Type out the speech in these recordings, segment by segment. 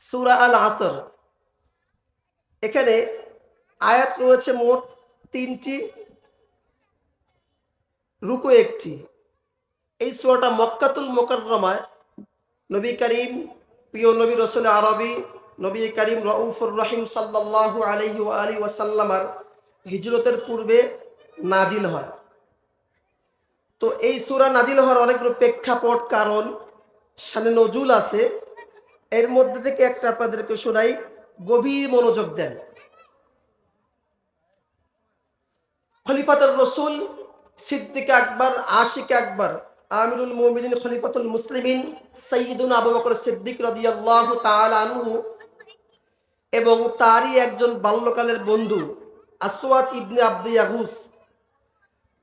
সুরা আল আসর এখানে আয়াত রয়েছে মোট তিনটি, রুকু একটি। এই সুরাটা মক্কাতুল মোকাররমায় নবী করিম, প্রিয় নবী রসুল আরবি, নবী করিম রউফুর রহিম সাল্লাল্লাহু আলহি আলী ওয়াসাল্লামার হিজরতের পূর্বে নাজিল হয়। তো এই সুরা নাজিল হওয়ার অনেকগুলো প্রেক্ষাপট, কারণ সানে নজুল আছে। এর মধ্যে থেকে একটা আপনাদেরকে শোনাই, গভীর মনোযোগ দেন। খলিফাতুল রসুল সিদ্দিক আকবর, আশিক আকবর, আমিরুল মোমিদিন খলিফাতুল মুসলিমিন সঈদুন আবু বকর সিদ্দিক রদিয়াল্লাহু আনহু এবং তারই একজন বাল্যকালের বন্ধু আসওয়াত ইবনে আব্দে ইয়াগুস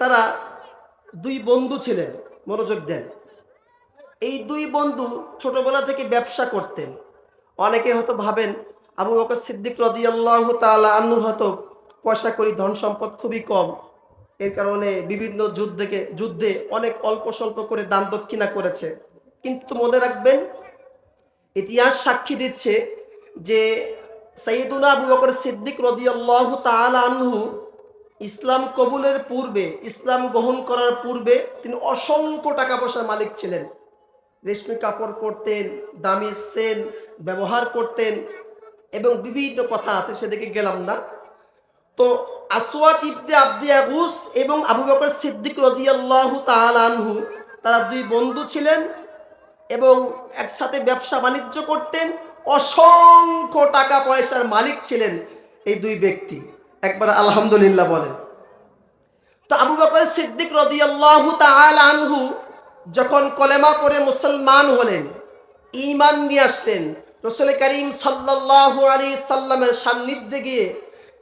তারা দুই বন্ধু ছিলেন। মনোযোগ দেন। এই দুই বন্ধু ছোটবেলা থেকে ব্যবসা করতেন। অনেকে হয়তো ভাবেন, আবু বকর সিদ্দিক রদিয়াল্লাহু তাআলা আন্নুর হয়তো পয়সা করি, ধন সম্পদ খুবই কম। এর কারণে বিভিন্ন যুদ্ধকে যুদ্ধে অনেক অল্প স্বল্প করে দান দক্ষিণা করেছে। কিন্তু মনে রাখবেন, ইতিহাস সাক্ষী দিচ্ছে যে সৈয়দুনা আবু বকর সিদ্দিক রদিয়াল্লাহু তাআলা আনহু ইসলাম কবুলের পূর্বে, ইসলাম গ্রহণ করার পূর্বে তিনি অসংখ্য টাকা পয়সার মালিক ছিলেন। রেশমি কাপড় পরতেন দামি সেন ব্যবহার করতেন এবং বিভিন্ন কথা আছে, সেদিকে গেলাম না। তো আসওয়াদ ইবনে আব্দি আগুস এবং আবু বকর সিদ্দিক রদিয়াল্লাহু তাআলা আনহু, তারা দুই বন্ধু ছিলেন এবং একসাথে ব্যবসা বাণিজ্য করতেন। অসংখ্য টাকা পয়সার মালিক ছিলেন এই দুই ব্যক্তি। একবার আলহামদুলিল্লাহ বলেন। তো আবু বকর সিদ্দিক রদিয়াল্লাহু তাআলা আনহু যখন কলেমা পরে মুসলমান হলেন, ঈমান নিয়ে আসলেন, রসুল করিম সাল্লাল্লাহু আলাইহি সাল্লামের সান্নিধ্যে গিয়ে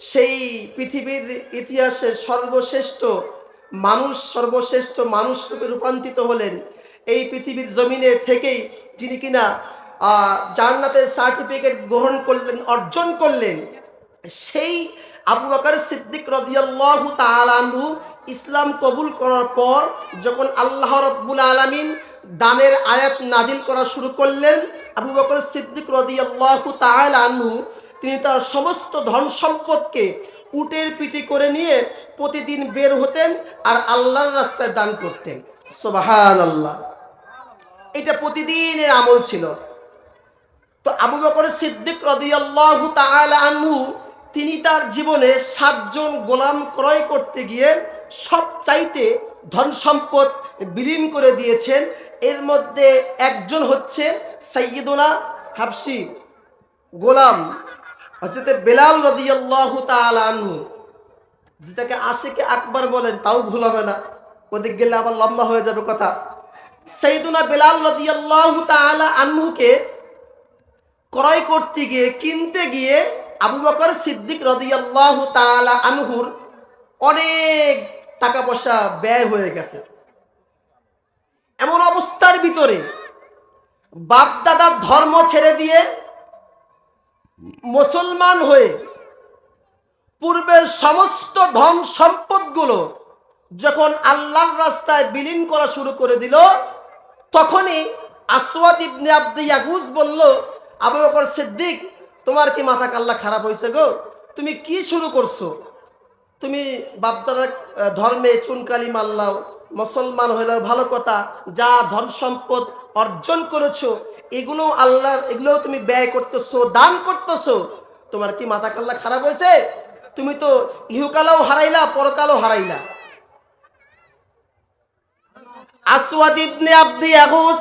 সেই পৃথিবীর ইতিহাসের সর্বশ্রেষ্ঠ মানুষ সর্বশ্রেষ্ঠ মানুষ রূপে রূপান্তরিত হলেন। এই পৃথিবীর জমিনে থেকেই যিনি কিনা জান্নাতের সার্টিফিকেট গ্রহণ করলেন, অর্জন করলেন, সেই আবু বকর সিদ্দিক রদিয়াল্লাহু তাআলাহু ইসলাম কবুল করার পর যখন আল্লাহ রব্বুল আলামিন দানের আয়াত নাজিল করা শুরু করলেন, আবু বকর সিদ্দিক রদিয়াল্লাহু তাআলাহু তিনি তার সমস্ত ধন সম্পদকে উটের পিঠে করে নিয়ে প্রতিদিন বের হতেন আর আল্লাহর রাস্তায় দান করতেন। সোবাহান আল্লাহ এটা প্রতিদিনের আমল ছিল। তো আবু বকর সিদ্দিক রদিয়াল্লাহু তাআলা আনহু তিনি তার জীবনে সাতজন গোলাম ক্রয় করতে গিয়ে সব চাইতে ধন সম্পদ বিলীন করে দিয়েছেন। এর মধ্যে একজন হচ্ছে সাইয়দুনা হাফসি গোলাম হচ্ছে বেলাল রদিয়াল্লাহু আনহু। যেটাকে আশিকে আকবার বলেন, তাও ভুল হবে না। ওদিক গেলে আবার লম্বা হয়ে যাবে কথা। সাইদুনা বেলাল রদিয়াল্লাহু তাআলা আনহুকে ক্রয় করতে গিয়ে, কিনতে গিয়ে আবু বকর সিদ্দিক রদিয়াল্লাহু তালা আনহুর অনেক টাকা পয়সা ব্যয় হয়ে গেছে। এমন অবস্থার ভিতরে বাপদাদার ধর্ম ছেড়ে দিয়ে মুসলমান হয়ে পূর্বের সমস্ত ধন সম্পদগুলো যখন আল্লাহর রাস্তায় বিলীন করা শুরু করে দিল, তখনই আসওয়াদ ইবনে আব্দে ইয়াগুজ বলল, আবু বকর সিদ্দিক তোমার কি মাথা কাল্লা খারাপ হয়েছে গো? তুমি কি শুরু করছ? তুমি বাপদাদার আহ, ধর্মে চুনকালি মারলাও মুসলমান হইলেও ভালো কথা যা ধন সম্পদ অর্জন করেছ এগুলো আল্লাহর এগুলো তুমি ব্যয় করতেছো দান করতেছো তোমার কি মাথা কাল্লা খারাপ হয়েছে তুমি তো ইহুকালাও হারাইলা পরকালও হারাইলা। আসওয়াদ ইবনে আব্দি আগুস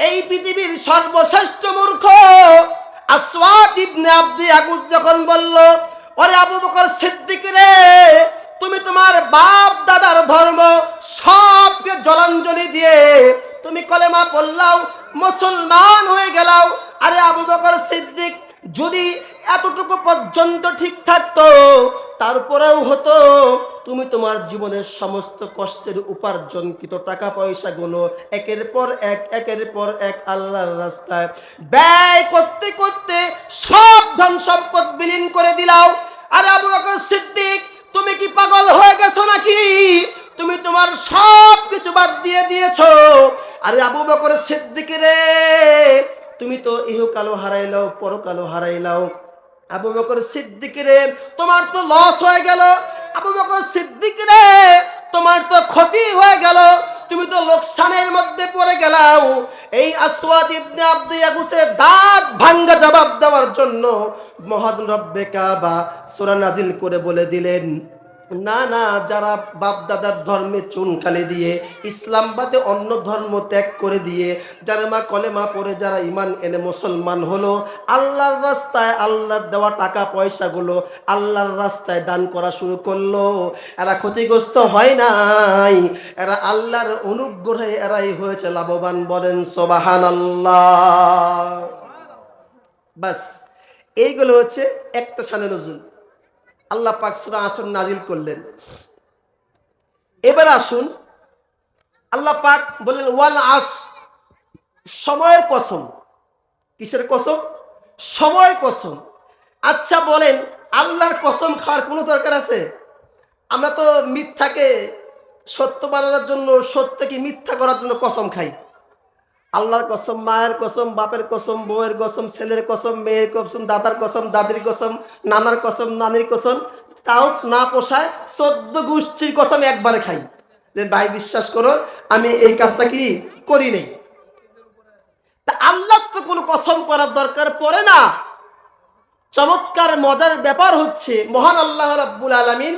এই পৃথিবীর সর্বশ্রেষ্ঠ মূর্খ আব্দি যখন বলল, ওরে আবু বকর সিদ্দিক রে, তুমি তোমার বাপ দাদার ধর্ম সবকে জলাঞ্জলি দিয়ে তুমি কলেমা পড়লাও, মুসলমান হয়ে গেলাও। আরে আবু বকর সিদ্দিক, যদি এতটুকু পর্যন্ত ঠিক থাকতো তারপরেও হতো, তুমি তোমার জীবনের সমস্ত কষ্টের উপার্জনকৃত টাকা পয়সাগুলো একের পর এক, একের পর এক আল্লাহর রাস্তায় ব্যয় করতে করতে সব ধন সম্পদ বিলীন করে দিলাও। আর আবু বকর সিদ্দিক, তুমি কি পাগল হয়ে গেছো নাকি? তুমি তোমার সব কিছু বাদ দিয়ে দিয়েছ। আরে আবু বকর সিদ্দিক রে, তুমি তো ইহকালও হারাইলাও, পরকালও হারাইলাও। আবু বকর সিদ্দিক রে তোমার তো লস হয়ে গেল। আবু বকর সিদ্দিক রে তোমার তো ক্ষতি হয়ে গেল। তুমি তো লোকসানের মধ্যে পড়ে গেলাও। এই আসওয়াদ ইবনে আব্দে ইয়াগুসের দাঁত ভাঙ্গা জবাব দেওয়ার জন্য মহান রব্বে কাবা সূরা নাজিল করে বলে দিলেন না না, যারা বাপ দাদার ধর্মে চুন খালি দিয়ে, ইসলাম বাদে অন্য ধর্ম ত্যাগ করে দিয়ে, যারা মা কলেমা পড়ে, যারা ইমান এনে মুসলমান হলো, আল্লাহর রাস্তায় আল্লাহর দেওয়া টাকা পয়সাগুলো আল্লাহর রাস্তায় দান করা শুরু করল। এরা ক্ষতিগ্রস্ত হয় নাই, এরা আল্লাহর অনুগ্রহে এরাই হয়েছে লাভবান বলেন সোবাহান আল্লাহ বাস, এইগুলো হচ্ছে একটা সানে নজুল। আল্লাহ পাক সুরা আসন নাজিল করলেন। এবার আসুন, আল্লাহ পাক বললেন, ওয়াল আস সময়ের কসম। কিসের কসম? সময় কসম। আচ্ছা বলেন, আল্লাহর কসম খাওয়ার কোনো দরকার আছে? আমরা তো মিথ্যাকে সত্য বানানোর জন্য, সত্যকে মিথ্যা করার জন্য কসম খাই। আল্লাহর কসম, মায়ের কসম, বাপের কসম, বউয়ের কসম, ছেলের কসম, মেয়ের কসম, দাদার কসম, দাদির কসম, নানার কসম, নানির কসম, তাও না পোষায় চোদ্দ গোষ্ঠীর কসম একবারে খাই। যে ভাই বিশ্বাস করো, আমি এই কাজটা কি করি নেই। তা আল্লাহ তো কোনো কসম করার দরকার পড়ে না। চমৎকার, মজার ব্যাপার হচ্ছে, মহান আল্লাহ রাব্বুল আলামিন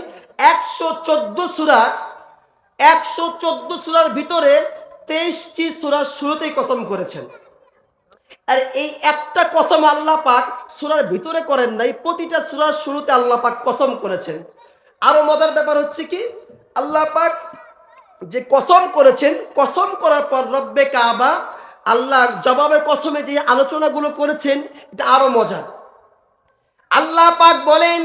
একশো চোদ্দ সুরা, একশো চোদ্দ সুরার ভিতরে তেইশটি সুরার শুরুতেই কসম করেছেন। আর এই একটা কসম আল্লাহ পাক সুরার ভিতরে করেন নাই, প্রতিটা সুরার শুরুতে আল্লাহ পাক কসম করেছেন। আরও মজার ব্যাপার হচ্ছে কি, আল্লাহ পাক যে কসম করেছেন, কসম করার পর রব্বে কাবা আল্লাহ জবাবে কসমে যে আলোচনাগুলো করেছেন, এটা আরও মজার। আল্লাহ পাক বলেন,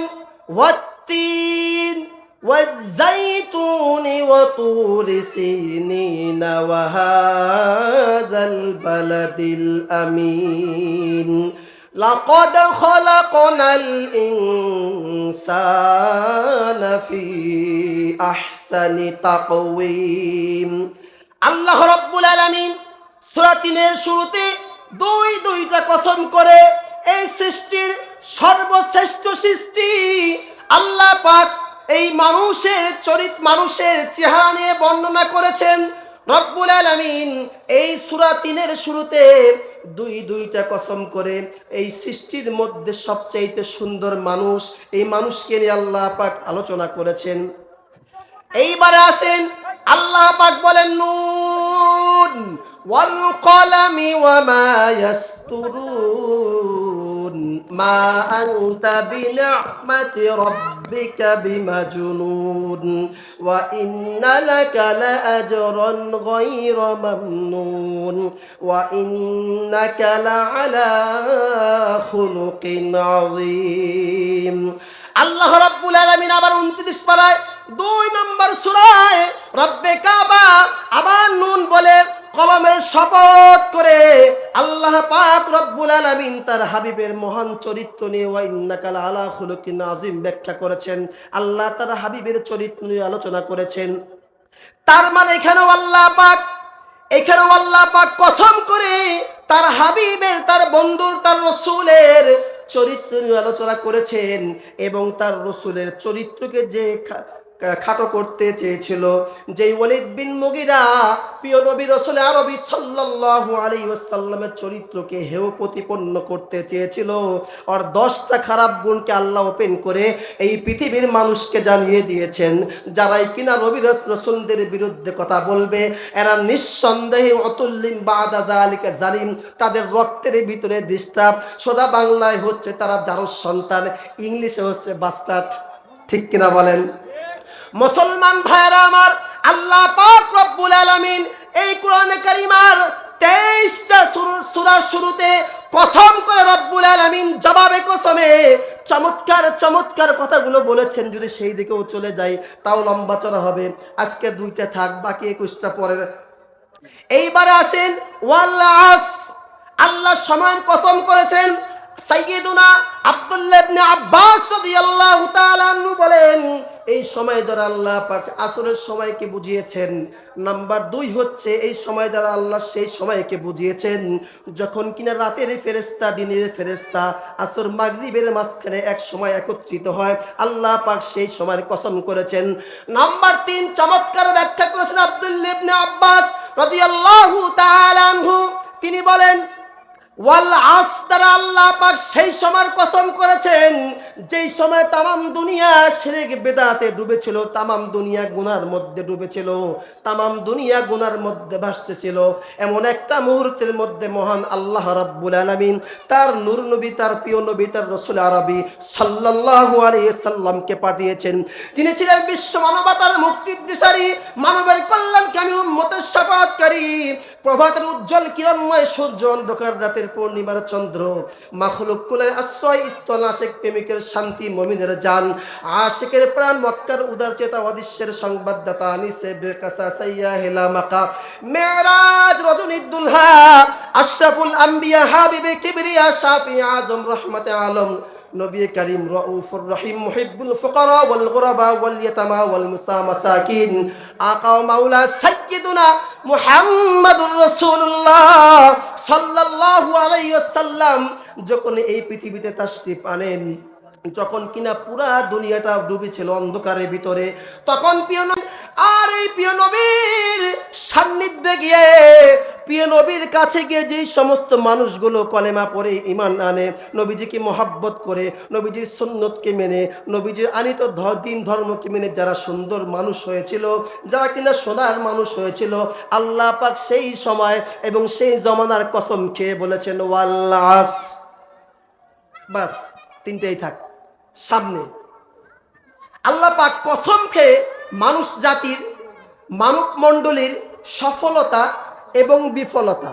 ওয়াত্তিন والزيتون وطور سينين وهذا البلد الأمين لقد خلقنا الإنسان في أحسن تقويم আল্লাহ রব্বুল আলামিন সূরা তিনের শুরুতে দুই দুইটা কসম করে এই সৃষ্টির সর্বশ্রেষ্ঠ সৃষ্টি আল্লাহ পাক এই মানুষের চরিত, মানুষের চেহারা নিয়ে বর্ণনা করেছেন রব্বুল আলামিন। এই সূরা তিনের শুরুতে দুই, দুইটা কসম করে এই সৃষ্টির মধ্যে সবচাইতে সুন্দর মানুষ, এই মানুষকে নিয়ে আল্লাহ পাক আলোচনা করেছেন। এইবারে আসেন, আল্লাহ পাক বলেন, নুন ওয়াল কলামি ওয়া মা ইয়াসতুরুন। মা আনতা বিনি'মাতি রাব্বিকা বিমাজনুন ওয়া ইন্না লাকা লাআজরান গায়রা মামনুন ওয়া ইন্নাকা লাআলা খুলুকিন আযীম আল্লাহ রাব্বুল আলামিন আবার 29 পারায় দুই নম্বর সূরায় রব্বে কাবা আবার নুন বলে কলমের শপথ করে আল্লাহ পাক রব্বুল আলামিন তার হাবিবের মহান চরিত্র নিয়ে ওয়া ইন্নাকা আলা খুলুকিন আযীম ব্যাখ্যা করেছেন। আল্লাহ তার হাবিবের চরিত্র নিয়ে আলোচনা করেছেন। তার মানে এখানেও আল্লাহ পাক, এখানেও আল্লাহ পাক কসম করে তার হাবিবের, তার বন্ধুর, তার রসুলের চরিত্র নিয়ে আলোচনা করেছেন এবং তার রসুলের চরিত্রকে যে খাটো করতে চেয়েছিল। যেই ওয়ালিদ বিন মুগিরা প্রিয় নবী রসুল আরবি সাল্লাল্লাহু আলাইহি ওয়াসাল্লামের চরিত্রকে হেয় প্রতিপন্ন করতে চেয়েছিল। আর দশটা খারাপ গুণকে আল্লাহ ওপেন করে এই পৃথিবীর মানুষকে জানিয়ে দিয়েছেন, যারাই কিনা রবি রসুলদের বিরুদ্ধে কথা বলবে, এরা নিঃসন্দেহে অতুল্লিম বা দাদা দালিকা জালিম, তাদের রক্তের ভিতরে ডিস্টার্ব। সোদা বাংলায় হচ্ছে তারা যারো সন্তান, ইংলিশে হচ্ছে বাস্টার্ড। ঠিক কিনা বলেন? মুসলমান ভাইরা আমার, আল্লাহ পাক রব্বুল আলামিন এই কোরআনে কারিমার তেইশটা সুরার শুরুতে কসম করে রব্বুল আলামিন জবাবে কসমে চমৎকার চমৎকার কথাগুলো বলেছেন। যদি সেই দিকেও চলে যাই, তাও লম্বা চড়া হবে। আজকে দুইটা থাক, বাকি একুশটা পরের। এইবারে আসেন ওয়াল্লাস আল্লাহ সময়ের কসম করেছেন সাইয়্যিদুনা আব্দুল্লাহ ইবনে আব্বাস রাদিয়াল্লাহু তাআলা আনহু বলেন, এই সময় দ্বারা আল্লাহ পাক আসরের সময়কে বুঝিয়েছেন, নাম্বার দুই হচ্ছে এই সময় দ্বারা আল্লাহ সেই সময়কে বুঝিয়েছেন, যখন কিনা রাতের ফেরেস্তা দিনের ফেরেস্তা আসর মাগরিবের মাঝখানে এক সময় একত্রিত হয়, আল্লাহ পাক সেই সময়ের কসম করেছেন। নাম্বার তিন, চমৎকার ব্যাখ্যা করেছেন আব্দুল্লাহ ইবনে আব্বাস রাদিয়াল্লাহু তাআলা আনহু। তিনি বলেন ওয়াল আস দ্বারা আল্লাহ পাক সেই সময় কসম করেছেন যেই সময় তামাম দুনিয়া শিরক বেদাতে ডুবেছিল, তামাম দুনিয়া গুনার মধ্যে ডুবেছিল, তামাম দুনিয়া গুনার মধ্যে ভাসতেছিল, এমন একটা মুহূর্তের মধ্যে মহান আল্লাহ রাব্বুল আলামিন তার নূর নবী, তার প্রিয় নবী, তার রসুল আরবি সাল্লাল্লাহু আলাইহি সাল্লামকে পাঠিয়েছেন। যিনি ছিলেন বিশ্ব মানবতার মুক্তির দিশারি মানবের কল্যাণকামী উম্মতের সাফাতকারী। প্রভাতের উজ্জ্বল কিরণময় সূর্য অন্ধকার রাতের পূর্ণিমার চন্দ্র মাখলুক কুলের আশ্রয় স্থল আশেক প্রেমিকের শান্তি মমিনের জান। আশিকের প্রাণ মক্কার উদার চেতা অদৃশ্যের সংবাদদাতা আনিসে বেকাসা সাইয়া হেলা মাকা। মেরাজ রজনী দুলহা, আশরাফুল আম্বিয়া, হাবিবে কিবরিয়া, শাফি আজম রহমতে আলম। নবী করিম রউফুর রহিম, মুহিব্বুল ফুকারা ওয়াল গুরাবা ওয়াল ইয়াতামা ওয়াল মুসামাসাকিন আকা ও মাওলা সাইয়্যিদুনা মুহাম্মাদুর রাসূলুল্লাহ সাল্লাল্লাহু আলাইহি ওয়াসাল্লাম। যখন এই পৃথিবীতে তাশরিফ আনেন যখন কিনা পুরা দুনিয়াটা ডুবেছিল অন্ধকারের ভিতরে, তখন প্রিয় নবী, আর এই প্রিয় নবীর সান্নিধ্যে গিয়ে প্রিয় নবীর কাছে গিয়ে যেই সমস্ত মানুষগুলো কলেমা পড়ে ইমান আনে, নবীজিকে মহাব্বত করে, নবীজির সুন্নতকে মেনে, নবীজির আনিত দিন ধর্মকে মেনে যারা সুন্দর মানুষ হয়েছিল, যারা কিনা সোনার মানুষ হয়েছিল, আল্লাহ পাক সেই সময় এবং সেই জমানার কসম খেয়ে বলেছেন ওয়াল্লাস বাস, তিনটেই থাক। সামনে। আল্লাহ পাক কসম খেয়ে মানুষ জাতির মানব মণ্ডলীর সফলতা এবং বিফলতা